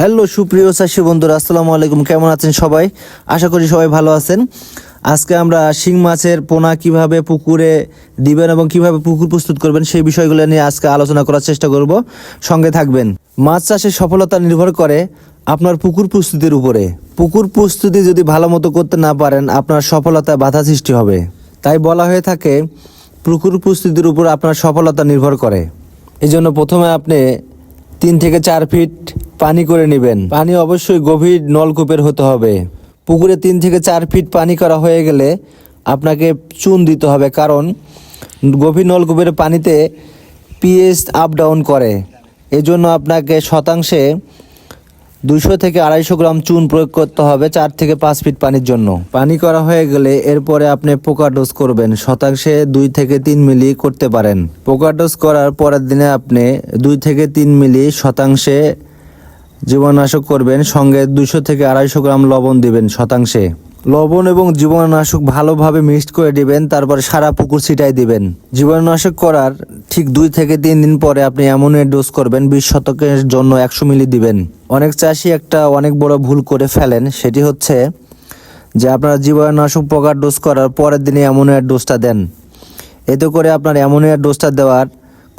Hello, সুপ্রিয় চাষি বন্ধুরা, আসসালামু আলাইকুম। কেমন আছেন সবাই? আশা করি সবাই ভালো আছেন। আজকে আমরা শিং মাছের পোনা কীভাবে পুকুরে দিবেন এবং কীভাবে পুকুর প্রস্তুত করবেন সেই বিষয়গুলো নিয়ে আজকে আলোচনা করার চেষ্টা করব। সঙ্গে থাকবেন। মাছ চাষের সফলতা নির্ভর করে আপনার পুকুর প্রস্তুতির উপরে। পুকুর প্রস্তুতি যদি ভালো মতো করতে না পারেন, আপনার সফলতায় বাধা সৃষ্টি হবে। তাই বলা হয়ে থাকে, পুকুর প্রস্তুতির উপর আপনার সফলতা নির্ভর করে। এই জন্য প্রথমে আপনি তিন থেকে চার ফিট পানি করে নেবেন। পানি অবশ্যই গভীর নলকূপের হতে হবে। পুকুরে তিন থেকে চার ফিট পানি করা হয়ে গেলে আপনাকে চুন দিতে হবে কারণ গভীর নলকূপের পানিতে পিএইচ আপ ডাউন করে। এজন্য আপনাকে শতাংশে দুশো থেকে আড়াইশো গ্রাম চুন প্রয়োগ করতে হবে চার থেকে পাঁচ ফিট পানির জন্য। পানি করা হয়ে গেলে এরপরে আপনি পোকা ডোজ করবেন। শতাংশে দুই থেকে তিন মিলি করতে পারেন। পোকা ডোজ করার পরের দিনে আপনি দুই থেকে তিন মিলি শতাংশে জীবাণুনাশক করবেন, সঙ্গে দুশো থেকে আড়াইশো গ্রাম লবণ দিবেন শতাংশে। লবণ এবং জীবাণুনাশক ভালোভাবে মিক্সড করে দিবেন, তারপর সারা পুকুর ছিটাই দিবেন। জীবাণুনাশক করার ঠিক দুই থেকে তিন দিন পরে আপনি অ্যামোনিয়া ডোজ করবেন, বিশ শতকের জন্য একশো মিলি দিবেন। অনেক চাষি একটা অনেক বড় ভুল করে ফেলেন, সেটি হচ্ছে যে আপনারা জীবাণুনাশক পোকার ডোজ করার পরের দিনে অ্যামোনিয়ার ডোজটা দেন। এতে করে আপনার অ্যামোনিয়ার ডোজটা দেওয়ার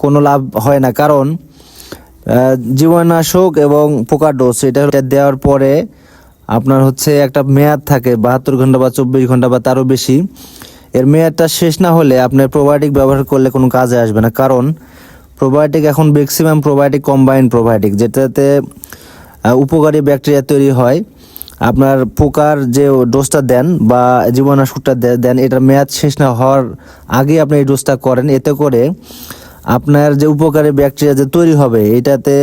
কোনো লাভ হয় না, কারণ জীবাণুনাশক এবং পোকার ডোজ এটা দেওয়ার পরে আপনার হচ্ছে একটা মেয়াদ থাকে, বাহাত্তর ঘণ্টা বা চব্বিশ ঘণ্টা বা তারও বেশি। এর মেয়াদটা শেষ না হলে আপনার প্রোবায়োটিক ব্যবহার করলে কোনো কাজে আসবে না। কারণ প্রোবায়োটিক এখন ম্যাক্সিমাম প্রোবায়োটিক কম্বাইন্ড প্রোবায়োটিক যেটাতে উপকারী ব্যাকটেরিয়া তৈরি হয়। আপনার পোকার যে ডোজটা দেন বা জীবাণুনাশকটা দেন, এটার মেয়াদ শেষ না হওয়ার আগে আপনি এই ডোজটা করেন। এতে করে আপনার যে উপকারী ব্যাকটেরিয়া যে তৈরি হবে এটাতে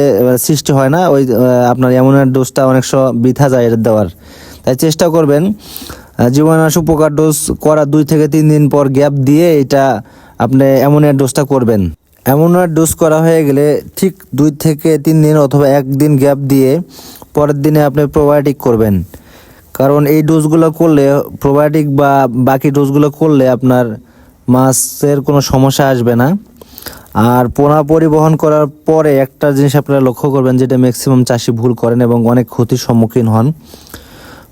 সৃষ্টি হয় না ওই আপনার অ্যামোনিয়ার ডোজটা অনেক সময় বৃথা যায় এটা দেওয়ার। তাই চেষ্টা করবেন আহ, জীবাণুনাশক পোকার ডোজ করা দুই থেকে তিন দিন পর গ্যাপ দিয়ে এটা আপনি অ্যামোনিয়ার ডোজটা করবেন। অ্যামোনিয়ার ডোজ করা হয়ে গেলে ঠিক দুই থেকে তিন দিন অথবা একদিন গ্যাপ দিয়ে পরের দিনে আপনি প্রোবায়োটিক করবেন। কারণ এই ডোজগুলো করলে প্রোবায়োটিক বা বাকি ডোজগুলো করলে আপনার মাছের কোনো সমস্যা আসবে না। আর পোনা পরিবহন করার পরে একটা জিনিস আপনারা লক্ষ্য করবেন যেটা ম্যাক্সিমাম চাষি ভুল করেন এবং অনেক ক্ষতির সম্মুখীন হন।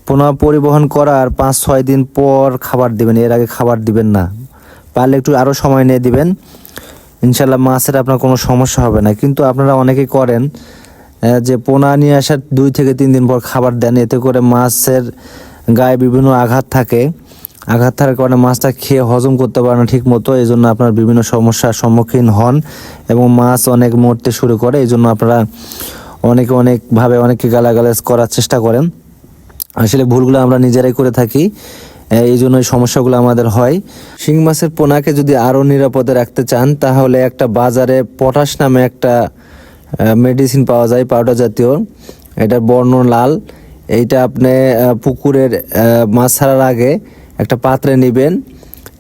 পোনা পরিবহন করার পাঁচ, ছয় দিন পর খাবার দিবেন, এর আগে খাবার দিবেন না। পারলে একটু আরও সময় নিয়ে দিবেন। ইনশাল্লাহ মাছের আপনার কোনো সমস্যা হবে না। কিন্তু আপনারা অনেকেই করেন যে পোনা নিয়ে আসার দুই থেকে তিন দিন পর খাবার দেন। এতে করে মাছের গায়ে বিভিন্ন আঘাত থাকে। আঘাত থাকার কারণে মাছটা খেয়ে হজম করতে পারে না ঠিক মতো এই জন্য আপনার বিভিন্ন সমস্যার সম্মুখীন হন এবং মাছ অনেক মরতে শুরু করে। এই জন্য আপনারা অনেকে অনেকভাবে অনেকে গালাগালাজ করার চেষ্টা করেন। আসলে ভুলগুলো আমরা নিজেরাই করে থাকি এই জন্য সমস্যাগুলো আমাদের হয়। শিং মাছের পোনাকে যদি আরও নিরাপদে রাখতে চান, তাহলে একটা বাজারে পটাশ নামে একটা মেডিসিন পাওয়া যায়, পাউডার জাতীয়। এটার বর্ণ লাল। এইটা আপনি পুকুরের মাছ ছাড়ার আগে একটা পাত্রে নেবেন,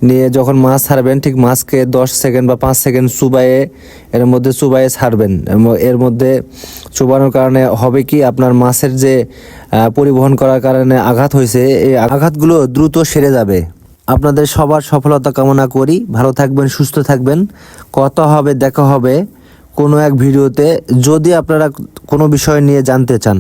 নিয়ে যখন মাছ ছাড়বেন, ঠিক মাছকে দশ সেকেন্ড বা পাঁচ সেকেন্ড চুবাইয়ে এর মধ্যে চুবাইয়ে ছাড়বেন। এর মধ্যে চুবানোর কারণে হবে কি, আপনার মাছের যে পরিবহন করার কারণে আঘাত হয়েছে, এই আঘাতগুলো দ্রুত সেরে যাবে। আপনাদের সবার সফলতা কামনা করি। ভালো থাকবেন, সুস্থ থাকবেন। কথা হবে, দেখা হবে কোনো এক ভিডিওতে। যদি আপনারা কোনো বিষয় নিয়ে জানতে চান